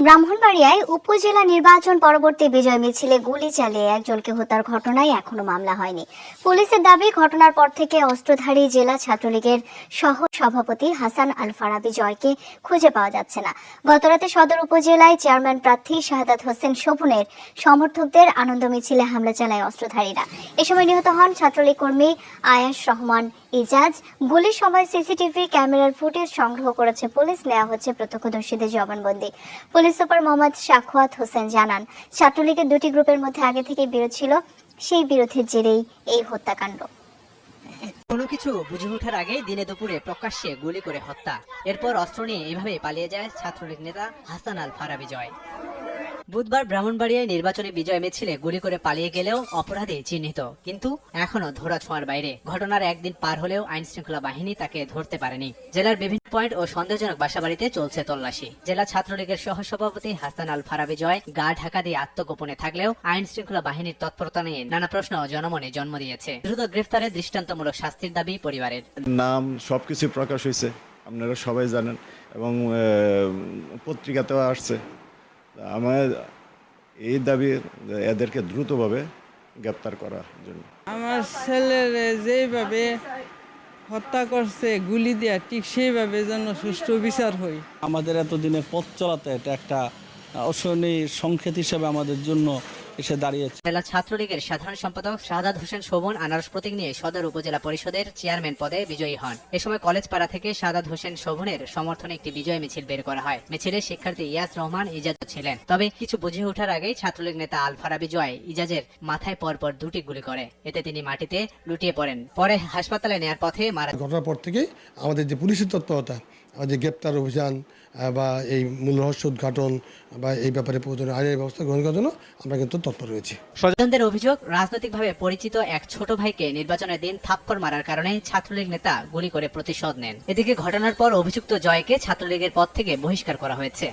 ব্রাহ্মণবাড়িয়ায় উপজেলা নির্বাচন পরবর্তী বিজয় মিছিলে গুলি চালিয়ে একজনকে হত্যার ঘটনায় এখনও মামলা হয়নি। পুলিশের দাবি, ঘটনার পর থেকে অস্ত্রধারী জেলা ছাত্রলীগের সহ সভাপতি হাসান আল ফারাবি জয়কে খুঁজে পাওয়া যাচ্ছে না। গতরাতে সদর উপজেলায় চেয়ারম্যান প্রার্থী শাহাদাত হোসেন শোভনের সমর্থকদের আনন্দ মিছিলে হামলা চালায় অস্ত্রধারীরা। এ সময় নিহত হন ছাত্রলীগ কর্মী আয়াস রহমান ইজাজ, গুলির সময় সিসিটিভি ক্যামেরার ফুটেজ সংগ্রহ করেছে পুলিশ নেওয়া হচ্ছে প্রত্যক্ষদর্শীদের জবানবন্দি। পুলিশ সুপার মোহাম্মদ শাখওয়াত হোসেন জানান, ছাত্রলীগের দুটি গ্রুপের মধ্যে আগে থেকে বিরোধ ছিল, সেই বিরোধের জেরেই এই হত্যাকাণ্ড। কোনো কিছু বুঝে ওঠার আগে দিনে দুপুরে প্রকাশ্যে গুলি করে হত্যা। এরপর অস্ত্র নিয়ে এভাবে পালিয়ে যায় ছাত্রলীগ নেতা হাসান আল ফারাবি জয়। বুধবার ব্রাহ্মণবাড়িয়ায় নির্বাচনী বিজয় মিছিলে গুলি করে পালিয়ে গেলেও অপরাধী চিহ্নিত। কিন্তু এখনও ধরা ছোঁয়ার বাইরে। ঘটনার একদিন পার হলেও আইন শৃঙ্খলা বাহিনী তাকে ধরতে পারেনি। জেলার বিভিন্ন পয়েন্ট ও সন্দেহজনক বাসাবাড়িতে চলছে তল্লাশি। জেলা ছাত্রলীগের সহসভাপতি হাসান আল ফারাবি জয়, গা ঢাকা দিয়ে আত্মগোপনে থাকলেও আইন শৃঙ্খলা বাহিনীর তৎপরতা নিয়ে নানা প্রশ্ন জনমনে জন্ম দিয়েছে। দ্রুত গ্রেফতারে দৃষ্টান্তমূলক শাস্তির দাবি পরিবারের। নাম সবকিছু প্রকাশ হয়েছে, আপনারা সবাই জানেন এবং পত্রিকাতেও আসছে। আমার এই দাবি এদেরকে দ্রুতভাবে গ্রেপ্তার করার জন্য। আমার ছেলের যেভাবে হত্যা করছে গুলি দেওয়া ঠিক সেইভাবে যেন সুষ্ঠু বিচার হই আমাদের এতদিনে পথ চলাতে এটা একটা অসহনীয় সংকেত হিসেবে আমাদের জন্য এসে দাঁড়িয়েছে। জেলা ছাত্রলীগের সাধারণ সম্পাদক শাহাদাত হোসেন শোভন আনারস প্রতীক নিয়ে সদর উপজেলা পরিষদের চেয়ারম্যান পদে বিজয়ী হন। এ সময় কলেজ পাড়া থেকে শাহাদাত হোসেন শোভনের সমর্থনে একটি বিজয় মিছিল বের করা হয়। মিছিলে শিক্ষার্থী ইয়াস রহমান ইজাজ ছিলেন। তবে কিছু বুঝে ওঠার আগেই ছাত্রলীগ নেতা আল ফারাবি জয় ইজাজের মাথায় পরপর দুটি গুলি করে। এতে তিনি মাটিতে লুটিয়ে পড়েন। পরে হাসপাতালে নেয়ার পথে মারা ঘটনার পর থেকেই আমাদের যে পুলিশের তৎপরতা আমাদের গ্রেপ্তার অভিযান বা এই মূল রহস্য উদ্ঘাটন বা এই ব্যাপারে প্রয়োজনীয় আইনের ব্যবস্থা গ্রহণ করার জন্য আমরা কিন্তু তৎপর রয়েছে। স্বজনদের অভিযোগ, রাজনৈতিকভাবে পরিচিত এক ছোট ভাইকে নির্বাচনের দিন থাপ্পড় মারার কারণে ছাত্রলীগ নেতা গুলি করে প্রতিশোধ নেন। এদিকে ঘটনার পর অভিযুক্ত জয়কে ছাত্রলীগের পদ থেকে বহিষ্কার করা হয়েছে।